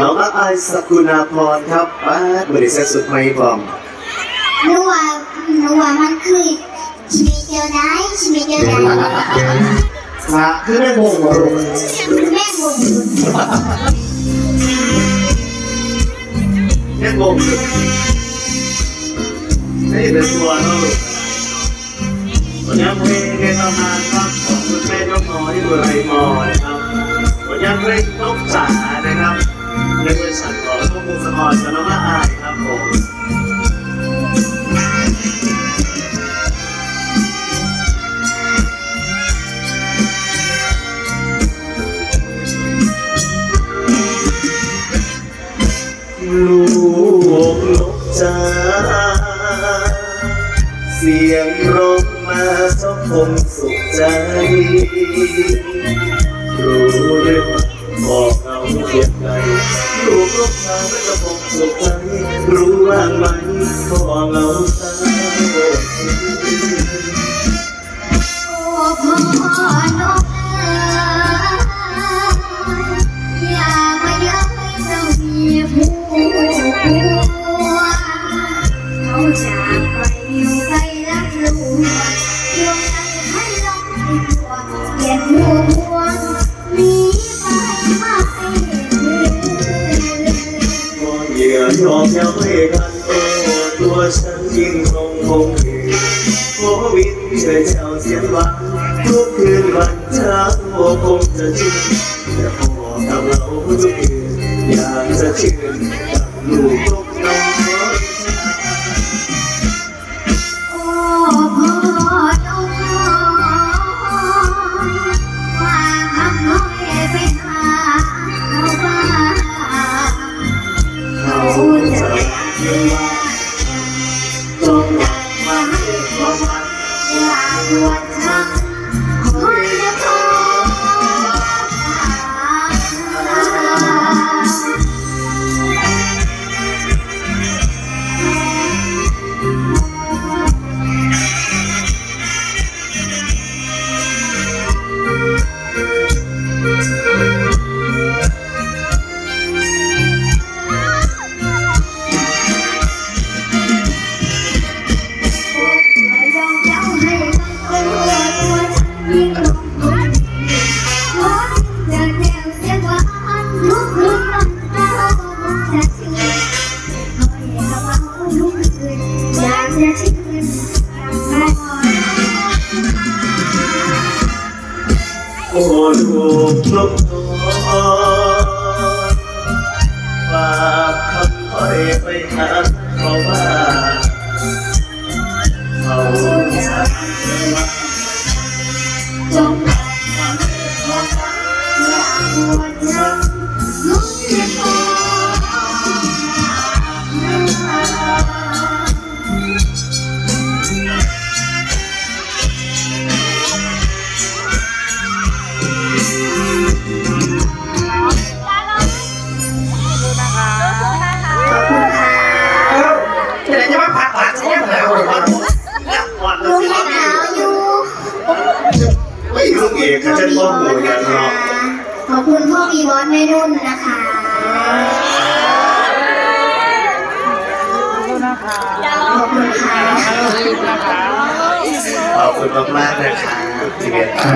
น้องอายสกุณาพรครับป้าดบริษัทสุดไม่พร้อมหนูว่าหนูว่ามันคือชีวิตเดียวได้ชีวิตเดียวได้พระคือแม่งงวะลูกแม่บุญแม่งงอยู่นี่เป็นตัวเนาะลูกวันนี้เพลงในตำนานครับของคุณแม่นกน้อยบุไรมอนะครับวันนี้เพลงนกจ๋านะครับ ในบริษัทของนกมุณสมรกับน้องละอายครับผมลูกนกจ๋าเสียงร้องมาเจ้าคงสุขใจรู้หรือ ลูกนกจ๋าไม่ก็คงสุขใจรู้บ้างไหมพ่อเราตาบอดโอ้พ่อนกเอ๋ยอย่ามาย้ายเจ้ามีผัวเขาจากไปอยู่ไกลรักลูก หยอยอมยับให้กันโตตัวฉันยิ่งคงคงเหนื่อยโควิดเธอเจ้าเสียงหวังทุกคืนวันเช้าคงจะชื่นแต่พอกับเราทุกคืนอยากจะชื่นกับลูกตกน้อย อย่ โอ้ลูกนกน้อยฝากคำอ้อยไปหาเขาว่าเขาจะเรียกว่าจงดังมาให้ความหวังอย่าดวนช้ำลุกขึ้น จะได้จะมาผัดผัดใช่ไหมวันวันลุงให้หนาวอยู่ไม่ลูกเอกกับฉันพ่อหมูกันเนาะขอบคุณพ่อมีบอสไม่รุ่นนะคะขอบคุณค่ะขอบคุณมากๆนะครับที่เมตตา